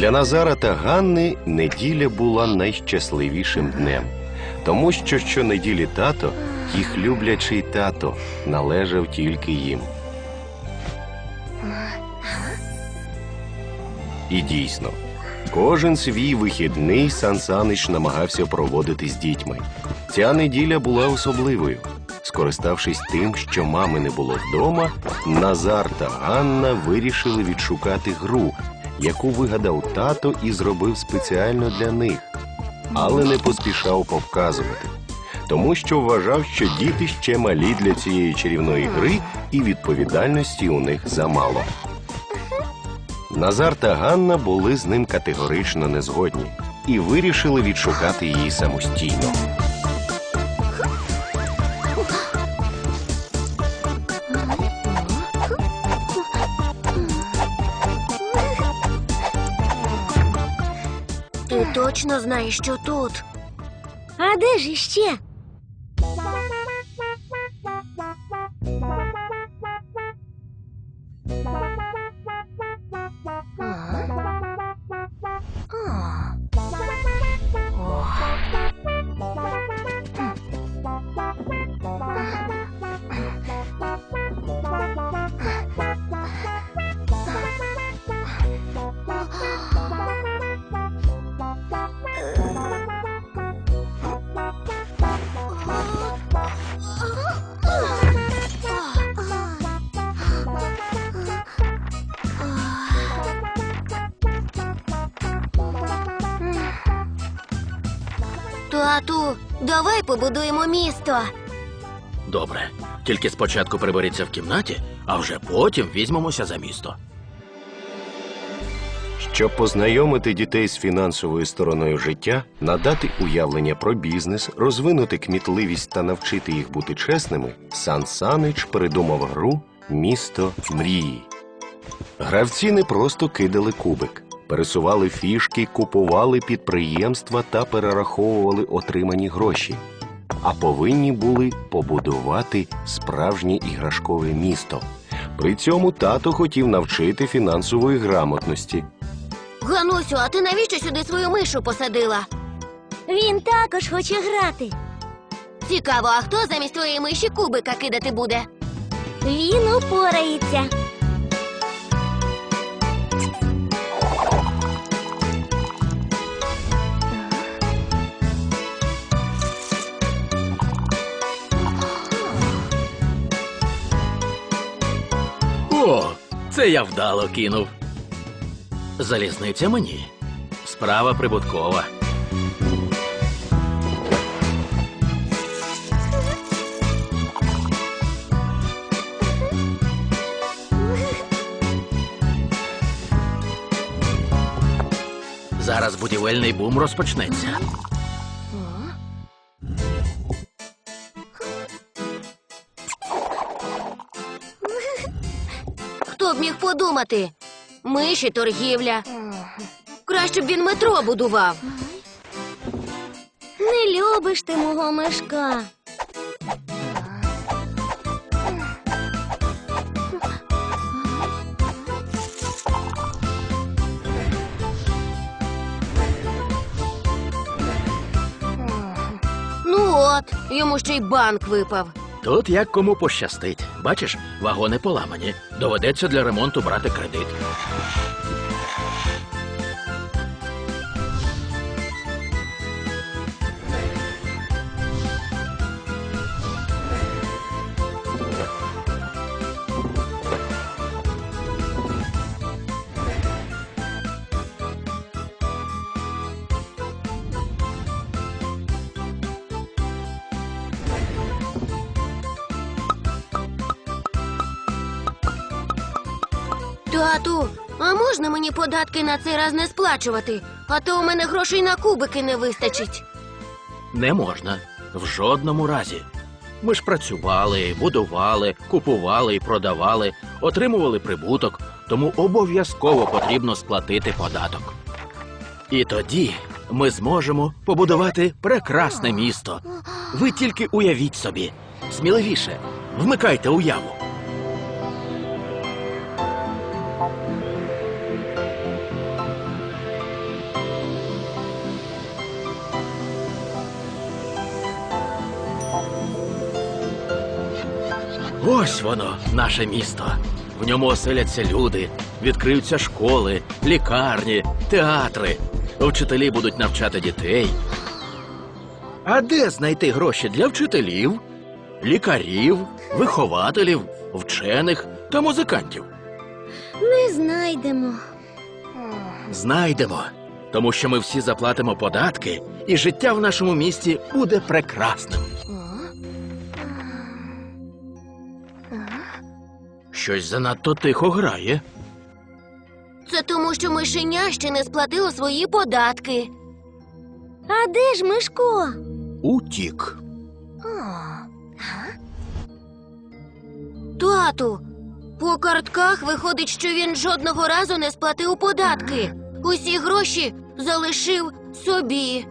Для Назара та Ганни неділя була найщасливішим днем, тому що щонеділі тато, їх люблячий тато, належав тільки їм. І дійсно, кожен свій вихідний Сан Санич намагався проводити з дітьми. Ця неділя була особливою. Скориставшись тим, що мами не було вдома, Назар та Ганна вирішили відшукати гру, яку вигадав тато і зробив спеціально для них, але не поспішав показувати, тому що вважав, що діти ще малі для цієї чарівної гри, і відповідальності у них замало. Назар та Ганна були з ним категорично незгодні і вирішили відшукати її самостійно. Точно знаєш, що тут? А де ж іще? Давай побудуємо місто. Добре. Тільки спочатку приберіться в кімнаті, а вже потім візьмемося за місто. Щоб познайомити дітей з фінансовою стороною життя, надати уявлення про бізнес, розвинути кмітливість та навчити їх бути чесними, Сан Санич придумав гру Місто мрії. Гравці не просто кидали кубик, пересували фішки, купували підприємства та перераховували отримані гроші, а повинні були побудувати справжнє іграшкове місто. При цьому тато хотів навчити фінансової грамотності. Ганусю, а ти навіщо сюди свою мишу посадила? Він також хоче грати. Цікаво, а хто замість твоєї миші кубика кидати буде? Він упорається. О, це я вдало кинув. Залізниця мені. Справа прибуткова. Зараз будівельний бум розпочнеться. Хто б міг подумати? Миші торгівля. Краще б він метро будував. Не любиш ти мого мишка. Ну от, йому ще й банк випав. Тут як кому пощастить. Бачиш, вагони поламані. Доведеться для ремонту брати кредит. Тату, а можна мені податки на цей раз не сплачувати? А то у мене грошей на кубики не вистачить. Не можна. В жодному разі. Ми ж працювали, будували, купували і продавали, отримували прибуток, тому обов'язково потрібно сплатити податок. І тоді ми зможемо побудувати прекрасне місто. Ви тільки уявіть собі. Сміливіше, вмикайте уяву. Ось воно, наше місто. В ньому оселяться люди, відкриються школи, лікарні, театри. Вчителі будуть навчати дітей. А де знайти гроші для вчителів, лікарів, вихователів, вчених та музикантів? Не знайдемо. Знайдемо, тому що ми всі заплатимо податки, і життя в нашому місті буде прекрасним. Щось занадто тихо грає. Це тому, що мишеня ще не сплатило свої податки. А де ж Мишко? Утік. Тату, по картках виходить, що він жодного разу не сплатив податки. Усі гроші залишив собі.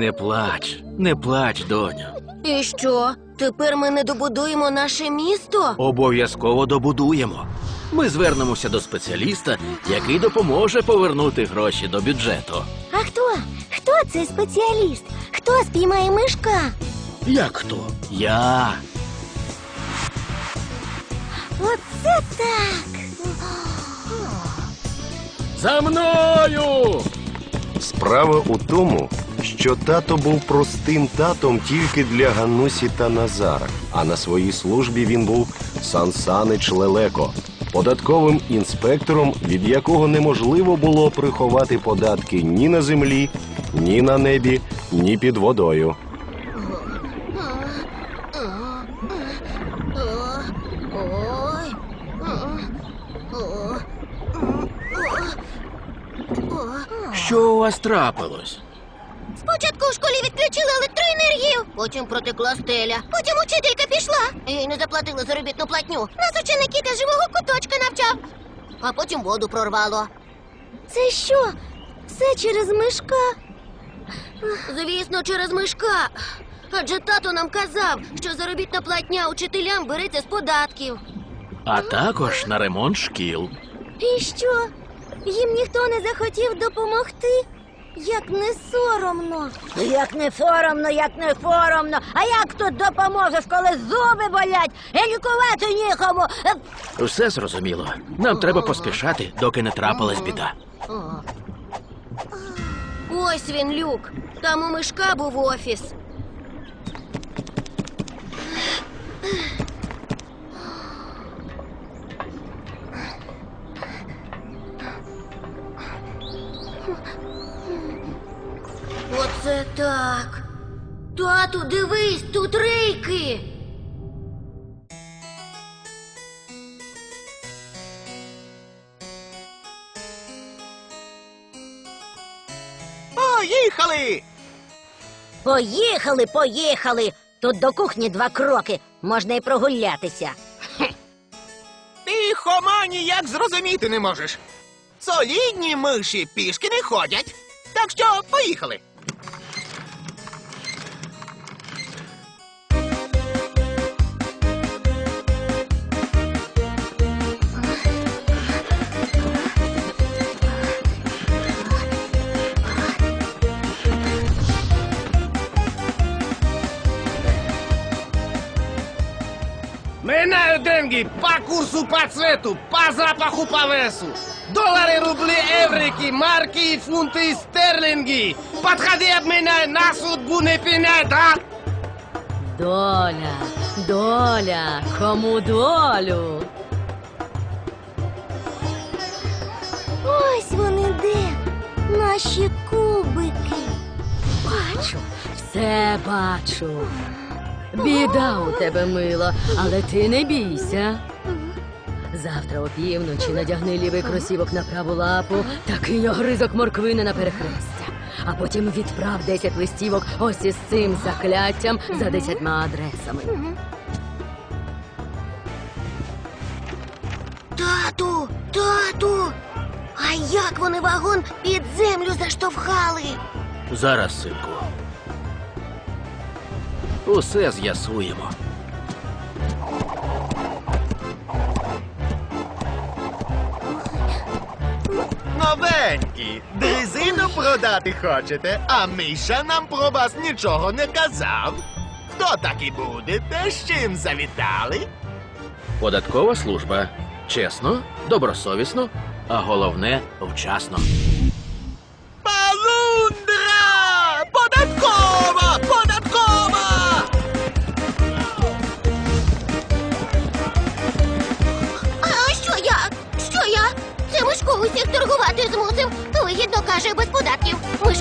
Не плач, не плач, доню. І що? Тепер ми не добудуємо наше місто? Обов'язково добудуємо. Ми звернемося до спеціаліста, який допоможе повернути гроші до бюджету. А хто? Хто цей спеціаліст? Хто спіймає Мишка? Як хто? Я. Оце так. За мною! Справа у тому, що тато був простим татом тільки для Ганусі та Назара, а на своїй службі він був Сан Санич Лелеко, податковим інспектором, від якого неможливо було приховати податки ні на землі, ні на небі, ні під водою. Що у вас трапилось? Спочатку в школі відключили електроенергію, потім протекла стеля, потім учителька пішла. Їй не заплатили заробітну платню. Нас ученики та живого куточка навчав. А потім воду прорвало. Це що? Все через Мишка? Звісно, через мишка. Адже тато нам казав, що заробітна платня учителям береться з податків. А також на ремонт шкіл. І що? Їм ніхто не захотів допомогти? Як не соромно. Як не соромно, як не соромно. А як тут допоможеш, коли зуби болять і лікувати нікому? Е, Все зрозуміло. Нам треба поспішати, доки не трапилась біда. Ось він, люк. Там у мишка був офіс. Тату, дивись, тут рейки. Поїхали! Поїхали, поїхали. Тут до кухні два кроки. Можна і прогулятися. Ти хома ніяк зрозуміти не можеш. Солідні миші пішки не ходять. Так що поїхали. курсу, по цвету, по запаху, по весу. Доллары, рубли, эврики, марки, фунты, стерлинги. Подходи, обменяй, на судьбу не пеняй, да? Доля, доля, кому долю? Ось вони де. Наші кубики. Бачу, все бачу. Біда у тебе мила, але ти не бійся. Завтра опівночі надягни лівий кросівок на праву лапу та кинь огризок морквини на перехрестя. А потім відправ 10 листівок ось із цим закляттям за десятьма адресами. Тату, тату. А як вони вагон під землю заштовхали? Зараз, синку. Усе з'ясуємо. Новенькі. Дрезину продати хочете, а Миша нам про вас нічого не казав. Хто так і будете? З чим завітали? Податкова служба. Чесно, добросовісно, а головне вчасно.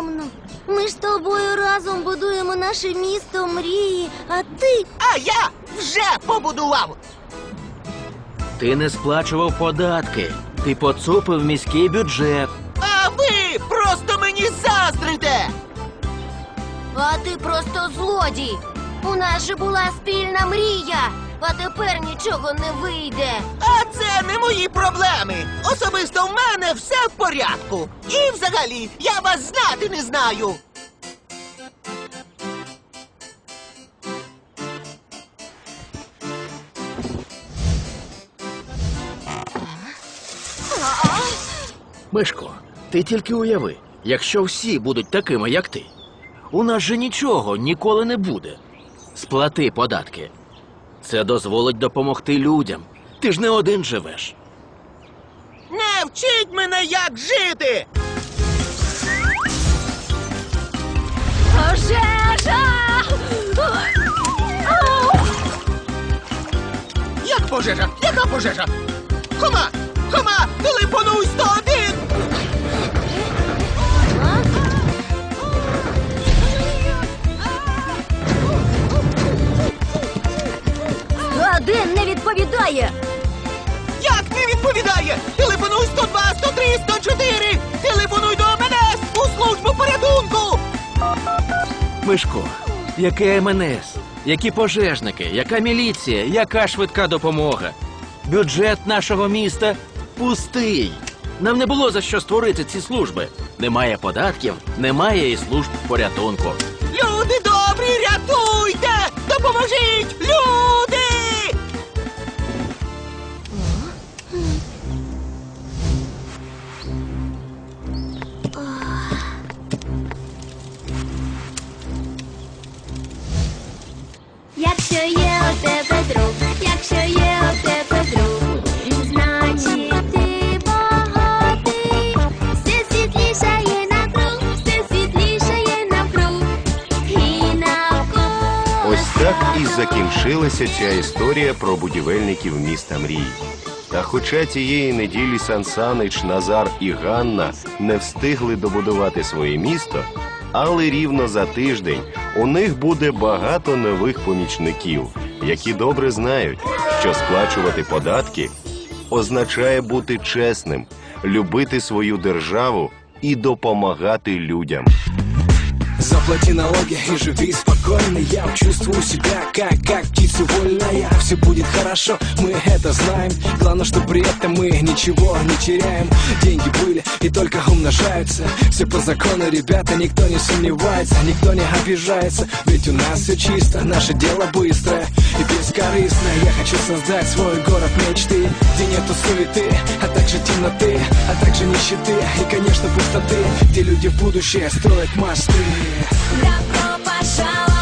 соромно? Ми ж з тобою разом будуємо наше місто мрії, а ти А я вже побудував! Ти не сплачував податки. Ти поцупив міський бюджет. А ви просто мені заздрите! А ти просто злодій. У нас же була спільна мрія, а тепер нічого не вийде. А це не мої проблеми. Особисто в мене все в порядку. І взагалі, я вас знати не знаю. Мишко, ти тільки уяви, якщо всі будуть такими, як ти, у нас же нічого ніколи не буде. Сплати податки. Це дозволить допомогти людям. Ти ж не один живеш. Не вчіть мене, як жити! Пожежа! Як пожежа? Яка пожежа? Хома! Хома! Телефонуй відповідає. Як не відповідає? Телефонуй 102, 103, 104! Телефонуй до МНС у службу порятунку! Мишко, яке МНС? Які пожежники, яка міліція, яка швидка допомога? Бюджет нашого міста пустий. Нам не було за що створити ці служби. Немає податків, немає і служб порятунку. Люди добрі, рятуйте! Допоможіть! Люди! Якщо є у тебе друг, якщо є у тебе друг, значить ти багатий, все світлішає навкруг, все світлішає навкруг, і навколо. Ось так і закінчилася ця історія про будівельників міста мрій. Та хоча цієї неділі Сан Санич, Назар і Ганна не встигли добудувати своє місто, але рівно за тиждень у них буде багато нових помічників, які добре знають, що сплачувати податки означає бути чесним, любити свою державу і допомагати людям. Заплати налоги и живи спокойно. Я чувствую себя как, как птица вольная. Все будет хорошо, мы это знаем. Главное, что при этом мы ничего не теряем. Деньги были и только умножаются. Все по закону, ребята, никто не сомневается Никто не обижается, ведь у нас все чисто Наше дело быстрое и бескорыстное. Я хочу создать свой город мечты Где нету суеты, темноты А также нищеты и, конечно, пустоты Где люди в будущее строят мосты Добро пожаловать